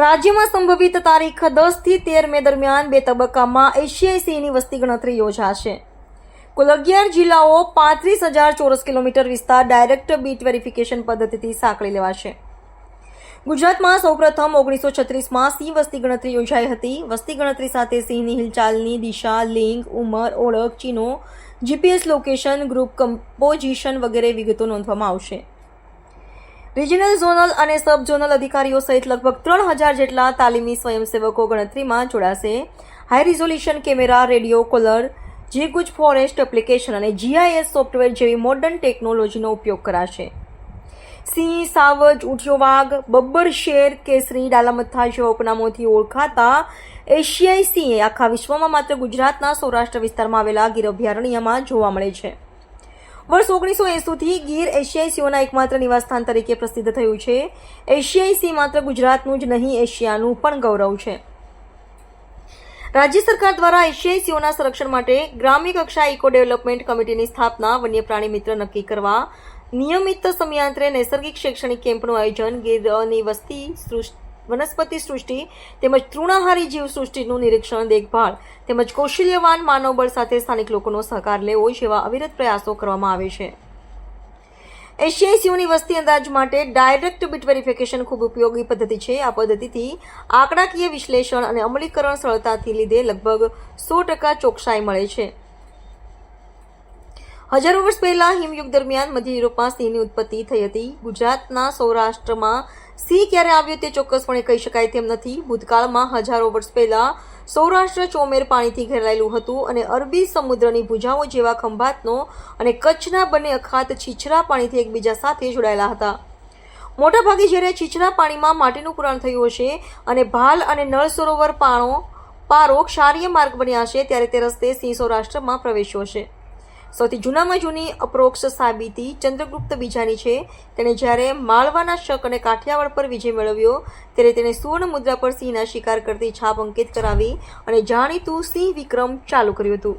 રાજ્યમાં સંભવિત તારીખ દસથી તેર મે દરમિયાન બે તબક્કામાં એશિયાઈ સિંહની વસ્તી ગણતરી યોજાશે. કુલ અગિયાર જિલ્લાઓ પાંત્રીસ હજાર ચોરસ કિલોમીટર વિસ્તાર ડાયરેક્ટ બીટ વેરિફિકેશન પદ્ધતિથી સાંકળી લેવાશે. ગુજરાતમાં સૌપ્રથમ ઓગણીસો છત્રીસમાં સિંહ વસ્તી ગણતરી યોજાઈ હતી. વસ્તી ગણતરી સાથે સિંહની હિલચાલની દિશા, લિંગ, ઉંમર, ઓળખ, ચિહ્નો, જીપીએસ લોકેશન, ગ્રુપ કમ્પોઝિશન વગેરે વિગતો નોંધવામાં આવશે. રિજનલ ઝોનલ અને સબ ઝોનલ અધિકારીઓ સહિત લગભગ ત્રણ હજાર જેટલા તાલીમી સ્વયંસેવકો ગણતરીમાં જોડાશે. High resolution camera radio collar જીગુજ forest application અને જીઆઈએસ સોફ્ટવેર જેવી મોડર્ન ટેકનોલોજીનો ઉપયોગ કરાશે. સિંહ, સાવજ ઉઠ્યો વાઘ બબ્બર, શેર, કેસરી ડાલામથ્થા જેવા ઉપનામોથી ઓળખાતા એશિયાઈ સિંહ આખા વિશ્વમાં માત્ર ગુજરાતના સૌરાષ્ટ્ર વિસ્તારમાં આવેલા ગીર અભયારણ્યમાં જોવા મળે છે. વર્ષ ઓગણીસો એંસીથી ગીર એશિયાઈ સિંહોના એકમાત્ર નિવાસસ્થાન તરીકે પ્રસિદ્ધ થયું છે. એશિયાઈ સિંહ માત્ર ગુજરાતનું જ નહીં, એશિયાનું પણ ગૌરવ છે. રાજ્ય સરકાર દ્વારા એશિયાઈ સિંહોના સંરક્ષણ માટે ગ્રામ્ય કક્ષા ઇકો ડેવલપમેન્ટ કમિટીની સ્થાપના વન્ય પ્રાણી મિત્ર નક્કી કરવા, નિયમિત સમયાંતરે નૈસર્ગિક શૈક્ષણિક કેમ્પનું આયોજન, ગીરની વસ્તી, સૃષ્ટિ વનસ્પતિ સૃષ્ટિ તેમજ તૃણાહારી જીવ સૃષ્ટિનું નિરીક્ષણ, દેખભાળ તેમજ કૌશલ્યવાન માનવબળ સાથે સ્થાનિક લોકોનો સહકાર લેવો જેવા અવિરત પ્રયાસો કરવામાં આવે છે. એશિયાઈ સિંહોની વસ્તી અંદાજ માટે ડાયરેક્ટ બીટ વેરિફિકેશન ખૂબ ઉપયોગી પદ્ધતિ છે. આ પદ્ધતિથી આંકડાકીય વિશ્લેષણ અને અમલીકરણ સરળતાથી લીધે લગભગ સો ટકા ચોકસાઈ મળે છે. હજારો વર્ષ પહેલા હિમયુગ દરમિયાન મધ્ય યુરોપમાં સિંહની ઉત્પત્તિ થઈ હતી. ગુજરાતના સૌરાષ્ટ્રમાં સિંહ ક્યારે આવ્યો તે ચોક્કસપણે કહી શકાય તેમ નથી. ભૂતકાળમાં હજારો વર્ષ પહેલા સૌરાષ્ટ્ર ચોમેર પાણીથી ઘેરાયેલું હતું અને અરબી સમુદ્રની ભુજાઓ જેવા ખંભાતનો અને કચ્છના બંને અખાત છીછરા પાણીથી એકબીજા સાથે જોડાયેલા હતા. મોટાભાગે જ્યારે છીછરા પાણીમાં માટીનું પુરાણ થયું હશે અને ભાલ અને નળ સરોવર પાણો પારો ક્ષારીય માર્ગ બન્યા હશે, ત્યારે તે રસ્તે સિંહ સૌરાષ્ટ્રમાં પ્રવેશ્યો હશે. સૌથી જૂનામાં જૂની અપ્રોક્ષ સાબિતી ચંદ્રગુપ્ત બીજાની છે. તેણે જ્યારે માળવાના શક અને કાઠિયાવાડ પર વિજય મેળવ્યો, ત્યારે તેણે સુવર્ણ મુદ્રા પર સિંહના શિકાર કરતી છાપ અંકિત કરાવી અને જાણીતું સિંહ વિક્રમ ચાલુ કર્યું હતું.